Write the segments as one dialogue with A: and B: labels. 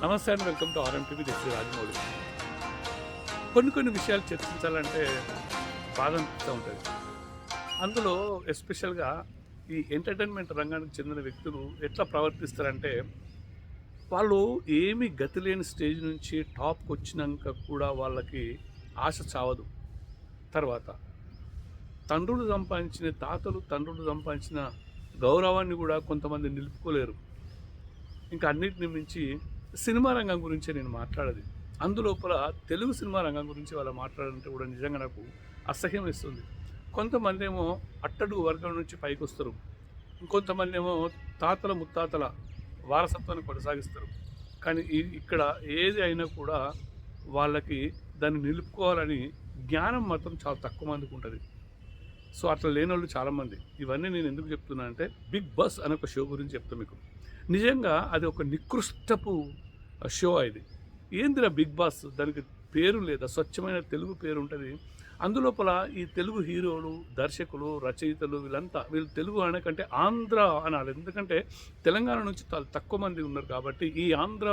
A: నమస్తే and welcome to RMTV this Rajamouli. కొన్ని కొన్ని విషయాలు చర్చించాలంటే బాధ అనిపిస్తూ ఉంటుంది. అందులో ఎస్పెషల్గా ఈ ఎంటర్టైన్మెంట్ రంగానికి చెందిన వ్యక్తులు ఎట్లా ప్రవర్తిస్తారంటే వాళ్ళు ఏమి గతి లేని స్టేజ్ నుంచి టాప్కి వచ్చినాక కూడా వాళ్ళకి ఆశ చావదు. తర్వాత తండ్రులు సంపాదించిన తాతలు తండ్రులు సంపాదించిన గౌరవాన్ని కూడా కొంతమంది నిలుపుకోలేరు. ఇంకా అన్నిటిని మించి సినిమా రంగం గురించి నేను మాట్లాడేది. అందులోపల తెలుగు సినిమా రంగం గురించి వాళ్ళు మాట్లాడాలంటే కూడా నిజంగా నాకు అసహ్యం ఇస్తుంది కొంతమంది ఏమో అట్టడుగు వర్గం నుంచి పైకి వస్తారు ఇంకొంతమంది ఏమో తాతల ముత్తాతల వారసత్వాన్ని కొనసాగిస్తారు. కానీ ఇక్కడ ఏది అయినా కూడా వాళ్ళకి దాన్ని నిలుపుకోవాలని జ్ఞానం మాత్రం చాలా తక్కువ మందికి ఉంటుంది. సో అట్లా లేని వాళ్ళు చాలామంది. ఇవన్నీ నేను ఎందుకు చెప్తున్నా అంటే బిగ్ బస్ అనే ఒక షో గురించి చెప్తాను మీకు. నిజంగా అది ఒక నికృష్టపు షో ఇది. ఏందిరా బిగ్ బాస్? దానికి పేరు లేదా? స్వచ్ఛమైన తెలుగు పేరు ఉంటుంది. అందులోపల ఈ తెలుగు హీరోలు దర్శకులు రచయితలు వీళ్ళంతా వీళ్ళు తెలుగు అనకంటే ఆంధ్ర అనాలి. ఎందుకంటే తెలంగాణ నుంచి చాలా తక్కువ మంది ఉన్నారు కాబట్టి ఈ ఆంధ్ర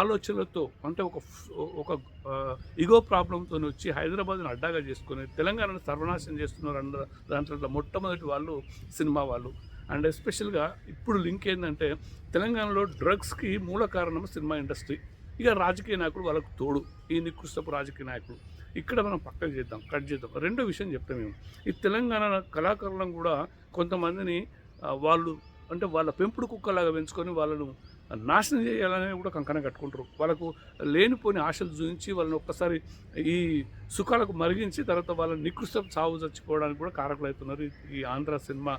A: ఆలోచనలతో అంటే ఒక ఒక ఇగో ప్రాబ్లంతో వచ్చి హైదరాబాద్ని అడ్డాగా చేసుకొని తెలంగాణను సర్వనాశనం చేస్తున్నారు అన్న దాంట్లో మొట్టమొదటి వాళ్ళు సినిమా వాళ్ళు. అండ్ ఎస్పెషల్గా ఇప్పుడు లింక్ ఏంటంటే తెలంగాణలో డ్రగ్స్కి మూల కారణం సినిమా ఇండస్ట్రీ. ఇక రాజకీయ నాయకుడు వాళ్ళకు తోడు. ఈ నికృష్టపు రాజకీయ నాయకుడు ఇక్కడ మనం పక్కన చేద్దాం కట్ చేద్దాం. రెండో విషయం చెప్తాం మేము. ఈ తెలంగాణ కళాకారులను కూడా కొంతమందిని వాళ్ళు అంటే వాళ్ళ పెంపుడు కుక్కలాగా పెంచుకొని వాళ్ళను నాశనం చేయాలని కూడా కంకణం కట్టుకుంటారు. వాళ్ళకు లేనిపోని ఆశలు చూపించి వాళ్ళని ఒక్కసారి ఈ సుఖాలకు మరిగించి తర్వాత వాళ్ళని నికృష్ట చావు చచ్చిపోవడానికి కూడా కారకులు అవుతున్నారు ఈ ఆంధ్ర సినిమా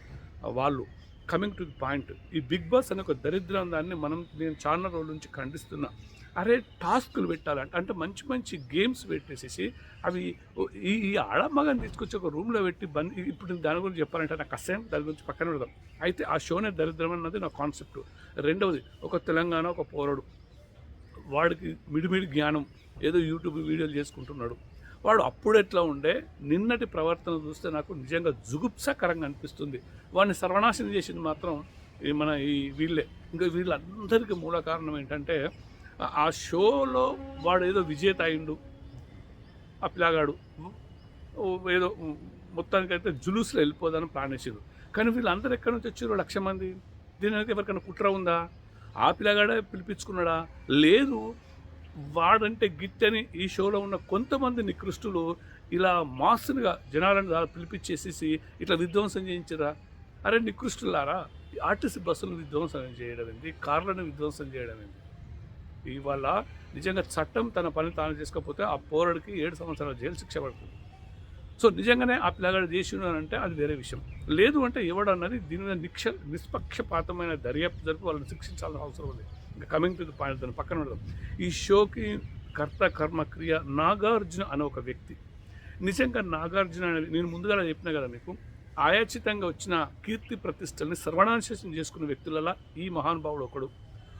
A: వాళ్ళు కమింగ్ టు ది పాయింట్ ఈ బిగ్ బాస్ అనే ఒక దరిద్రం దాన్ని మనం నేను చాలా రోజుల నుంచి ఖండిస్తున్నా. అరే టాస్కులు పెట్టాలంటే అంటే మంచి మంచి గేమ్స్ పెట్టేసేసి అవి ఈ ఈ ఆడమ్మగాని తీసుకొచ్చి ఒక రూమ్లో పెట్టి బంద్ ఇప్పుడు దాని గురించి చెప్పాలంటే నాకు అసహ్యం దాని గురించి పక్కన పెడదాం. అయితే ఆ షోనే దరిద్రం అన్నది నా కాన్సెప్ట్ రెండవది ఒక తెలంగాణ ఒక పౌరుడు. వాడికి మిడిమిడి జ్ఞానం. ఏదో యూట్యూబ్ వీడియోలు చేసుకుంటున్నాడు. వాడు అప్పుడు ఎట్లా ఉండే? నిన్నటి ప్రవర్తన చూస్తే నాకు నిజంగా జుగుప్సకరంగా అనిపిస్తుంది. వాడిని సర్వనాశనం చేసింది మాత్రం ఈ మన ఈ వీళ్ళే. ఇంకా వీళ్ళందరికీ మూల కారణం ఏంటంటే ఆ- షోలో వాడు ఏదో విజేత అయిండు. ఆ పిల్లగాడు ఏదో మొత్తానికైతే జులూస్లో వెళ్ళిపోదని ప్లాన్ వేసారు కానీ వీళ్ళందరూ ఎక్కడి నుంచి వచ్చారు లక్ష మంది? దీని అయితే ఎవరికైనా కుట్ర ఉందా? ఆ పిల్లగాడే పిలిపించుకున్నాడా? లేదు. వాడంటే గిట్టని ఈ షోలో ఉన్న కొంతమంది నికృష్టులు ఇలా మాస్గా జనాలను పిలిపించేసేసి ఇట్లా విధ్వంసం చేయించరా? అరే నికృష్టులారా ఆర్టీసీ బస్సులు విధ్వంసం చేయడం ఏంటి కార్లను విధ్వంసం చేయడం ఏంటి ఇవాళ నిజంగా చట్టం తన పని తాను చేసుకోకపోతే ఆ పోరాడికి ఏడు సంవత్సరాల జైలు శిక్ష పడుతుంది. సో నిజంగానే ఆ పిల్లగాడు చేసి అంటే అది వేరే విషయం. లేదు అంటే ఎవడన్నది దీని మీద నిక్ష నిష్పక్షపాతమైన దర్యాప్తు జరిపి వాళ్ళని శిక్షించాల్సిన అవసరం లేదు కమింగ్ టు ది పాయింట్ దాని పక్కన ఉండదు ఈ షోకి కర్త కర్మ క్రియ నాగార్జున అనే ఒక వ్యక్తి. నిజంగా నాగార్జున అనేది నేను ముందుగా చెప్పిన కదా మీకు ఆయాచితంగా వచ్చిన కీర్తి ప్రతిష్టల్ని సర్వనాశనం చేసుకున్న వ్యక్తులలో ఈ మహానుభావుడు ఒకడు.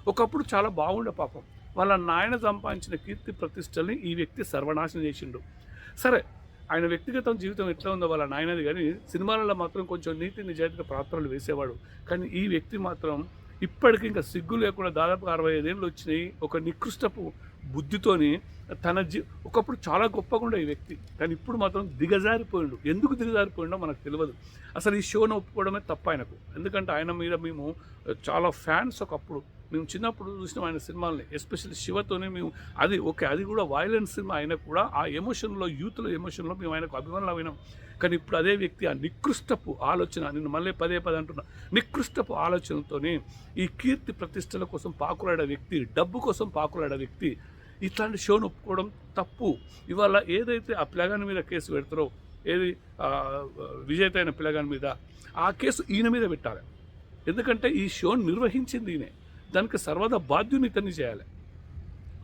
A: ఒకప్పుడు చాలా బాగుండే పాపం. వాళ్ళ నాయన సంపాదించిన కీర్తి ప్రతిష్టల్ని ఈ వ్యక్తి సర్వనాశనం చేసిండు. సరే ఆయన వ్యక్తిగతం జీవితం ఎట్లా ఉందో వాళ్ళ నాయనది కానీ సినిమాలలో మాత్రం కొంచెం నీతి నిజాయితీగా పాత్రలు వేసేవాడు. కానీ ఈ వ్యక్తి మాత్రం ఇప్పటికి ఇంకా సిగ్గు లేకుండా దాదాపు అరవై ఐదేళ్ళు వచ్చినాయి. ఒక నికృష్టపు బుద్ధితోని తన జీ ఒకప్పుడు చాలా గొప్పగా ఉండే ఈ వ్యక్తి. కానీ ఇప్పుడు మాత్రం దిగజారిపోయిండు. ఎందుకు దిగజారిపోయిండో మనకు తెలియదు అసలు ఈ షోను ఒప్పుకోవడమే తప్ప ఆయనకు. ఎందుకంటే ఆయన మీద మేము చాలా ఫ్యాన్స్ ఒకప్పుడు. మేము చిన్నప్పుడు చూసినాం ఆయన సినిమాలని. ఎస్పెషల్లీ శివతోనే మేము అది ఓకే అది కూడా వైలెన్స్ సినిమా. అయినా కూడా ఆ ఎమోషన్లో యూత్లో ఎమోషన్లో మేము ఆయనకు అభిమానులు అయినాం. కానీ ఇప్పుడు అదే వ్యక్తి ఆ నికృష్టపు ఆలోచన నేను మళ్ళీ పదే పదే అంటున్నా నికృష్టపు ఆలోచనతోనే ఈ కీర్తి ప్రతిష్టల కోసం పాకులాడే వ్యక్తి డబ్బు కోసం పాకులాడే వ్యక్తి ఇట్లాంటి షోను ఒప్పుకోవడం తప్పు. ఇవాళ ఏదైతే ఆ పిల్లగాని మీద కేసు పెడతారో ఏది విజేత అయిన పిల్లగాని మీద ఆ కేసు ఈయన మీద పెట్టాలి. ఎందుకంటే ఈ షోను నిర్వహించింది ఈయనే. దానికి సర్వదా బాధ్యుని ఇతన్ని చేయాలి.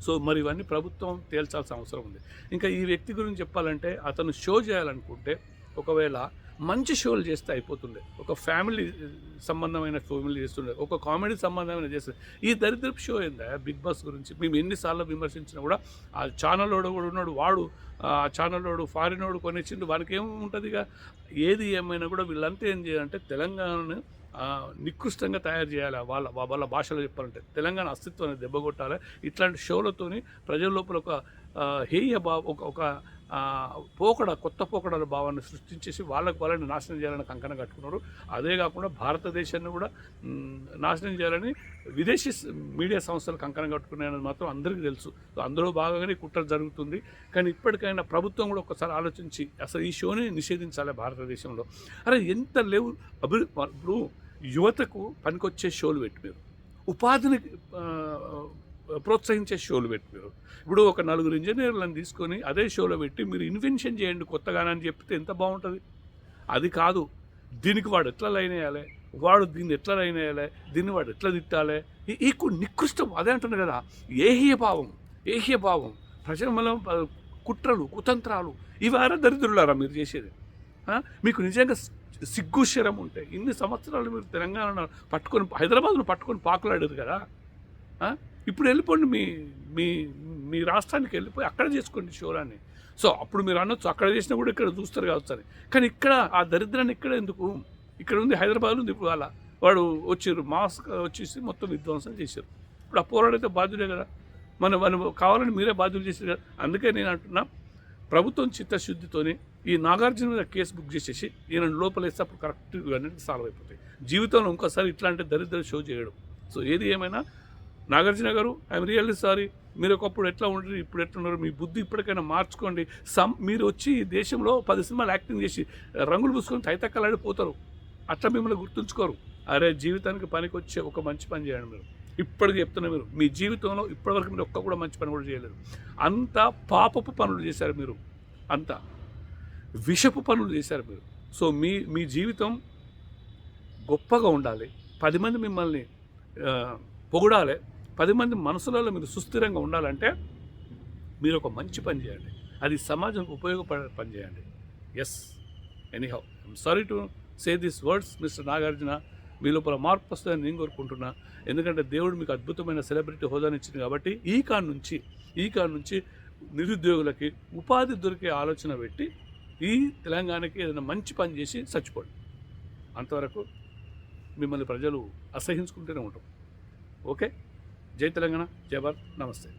A: సో మరి ఇవన్నీ ప్రభుత్వం తేల్చాల్సిన అవసరం ఉంది. ఇంకా ఈ వ్యక్తి గురించి చెప్పాలంటే అతను షో చేయాలనుకుంటే ఒకవేళ మంచి షోలు చేస్తే అయిపోతుండే. ఒక ఫ్యామిలీ సంబంధమైన ఫ్యామిలీ చేస్తుండే. ఒక కామెడీ సంబంధమైన చేస్తుండే. ఈ దరిద్రపు షో ఏందా? బిగ్ బాస్ గురించి. మేము ఎన్నిసార్లు విమర్శించినా కూడా ఆ ఛానల్లోడు కూడా ఉన్నాడు. వాడు ఆ ఛానల్లోడు ఫారినోడు ఫారిన్ వాడు కొనిచ్చిండు. వానికి ఏముంటుంది ఇక ఏది ఏమైనా కూడా వీళ్ళంతా ఏం చేయాలంటే తెలంగాణను నికృష్టంగా తయారు చేయాలి. వాళ్ళ వాళ్ళ భాషలో చెప్పాలంటే. తెలంగాణ అస్తిత్వాన్ని దెబ్బకొట్టాలి ఇట్లాంటి షోలతోని ప్రజల లోపల ఒక హేయ భావ ఒక ఒక పోకడ కొత్త పోకడల భావాన్ని సృష్టించేసి వాళ్ళకు వాళ్ళని నాశనం చేయాలని కంకణం కట్టుకున్నారు. అదే కాకుండా భారతదేశాన్ని కూడా నాశనం చేయాలని విదేశీ మీడియా సంస్థలు కంకణం కట్టుకున్నాయని మాత్రం అందరికీ తెలుసు. సో అందులో భాగంగానే కుట్ర జరుగుతుంది. కానీ ఇప్పటికైనా ప్రభుత్వం కూడా ఒకసారి ఆలోచించి అసలు ఈ షోని నిషేధించాలి భారతదేశంలో. అరే ఎంత లేవు. అభి ఇప్పుడు యువతకు పనికొచ్చే షోలు పెట్టి మీరు. ఉపాధిని ప్రోత్సహించే షోలు పెట్టి మీరు ఇప్పుడు ఒక నలుగురు ఇంజనీర్లను తీసుకొని అదే షోలో పెట్టి మీరు ఇన్వెన్షన్ చేయండి కొత్తగానని చెప్తే ఎంత బాగుంటుంది? అది కాదు. దీనికి వాడు ఎట్లా లైన్ వేయాలి? వాడు దీన్ని ఎట్లా లైన్ వేయాలి? దీన్ని వాడు ఎట్లా తిట్టాలి? ఈ- నికృష్టం. అదే అంటున్నా కదా. ఏహ్య భావం. ఏహ్య భావం. ప్రజల కుట్రలు కుతంత్రాలు. ఇవారా దరిద్రులారా మీరు చేసేది? మీకు నిజంగా సిగ్గు శరం ఉంటే ఇన్ని సంవత్సరాలు మీరు తెలంగాణ పట్టుకొని హైదరాబాద్ను పట్టుకొని పాకులాడారు కదా? ఇప్పుడు వెళ్ళిపోండి మీ మీ మీ రాష్ట్రానికి వెళ్ళిపోయి అక్కడ చేసుకోండి షోరాన్ని సో అప్పుడు మీరు అనొచ్చు అక్కడ చేసినా కూడా ఇక్కడ చూస్తారు కావచ్చు అని. కానీ ఇక్కడ ఆ దరిద్రాన్ని ఇక్కడ ఎందుకు? ఇక్కడ ఉంది హైదరాబాద్ ఉంది ఇప్పుడు అలా. వాడు వచ్చారు మాస్క్ వచ్చేసి మొత్తం విధ్వంసం చేశారు. ఇప్పుడు ఆ పోరాడైతే బాధ్యులే కదా. మన మనం కావాలని మీరే బాధ్యులు చేశారు కదా. అందుకే నేను అంటున్నా ప్రభుత్వం చిత్తశుద్ధితోని ఈ నాగార్జున మీద కేసు బుక్ చేసేసి ఈయన లోపలేస్తే అప్పుడు కరెక్ట్ ఇవన్నీ సాల్వ్ అయిపోతాయి. జీవితంలో ఇంకోసారి ఇట్లాంటి దరిద్ర షో చేయడం. సో ఏది ఏమైనా నాగార్జున గారు ఐఎమ్ రియల్లీ సారీ. మీరు ఒకప్పుడు ఎట్లా ఉండరు ఇప్పుడు ఎట్లా ఉన్నారు మీ బుద్ధి ఇప్పటికైనా మార్చుకోండి. సమ్ మీరు వచ్చి ఈ దేశంలో పది సినిమాలు యాక్టింగ్ చేసి రంగులు పూసుకొని తైతక్కలాడిపోతారు అట్లా మిమ్మల్ని గుర్తుంచుకోరు. అరే జీవితానికి పనికి వచ్చే ఒక మంచి పని చేయండి మీరు. ఇప్పటికి చెప్తున్నా మీరు మీ జీవితంలో ఇప్పటివరకు మీరు ఒక్క కూడా మంచి పని కూడా చేయలేదు. అంత పాపపు పనులు చేశారు మీరు. అంత. విషపు పనులు చేశారు మీరు. సో మీ మీ జీవితం గొప్పగా ఉండాలి. పది మంది మిమ్మల్ని పొగడాలి. పది మంది మనసులలో మీరు సుస్థిరంగా ఉండాలంటే మీరు ఒక మంచి పని చేయండి అది సమాజం ఉపయోగపడే పని చేయండి yes anyhow I'm sorry to say this words mister Nagarjuna. మీ లోపల మార్పు వస్తుందని నేను కోరుకుంటున్నా. ఎందుకంటే దేవుడు మీకు అద్భుతమైన సెలబ్రిటీ హోదాని ఇచ్చింది కాబట్టి ఈ కాడ నుంచి ఈ కాడ నుంచి నిరుద్యోగులకి ఉపాధి దొరికే ఆలోచన పెట్టి ఈ తెలంగాణకి ఏదైనా మంచి పని చేసి చచ్చిపోండి. అంతవరకు మిమ్మల్ని ప్రజలు అసహించుకుంటూనే ఉంటాం. ఓకే జై తెలంగాణ జై భారత్ నమస్తే.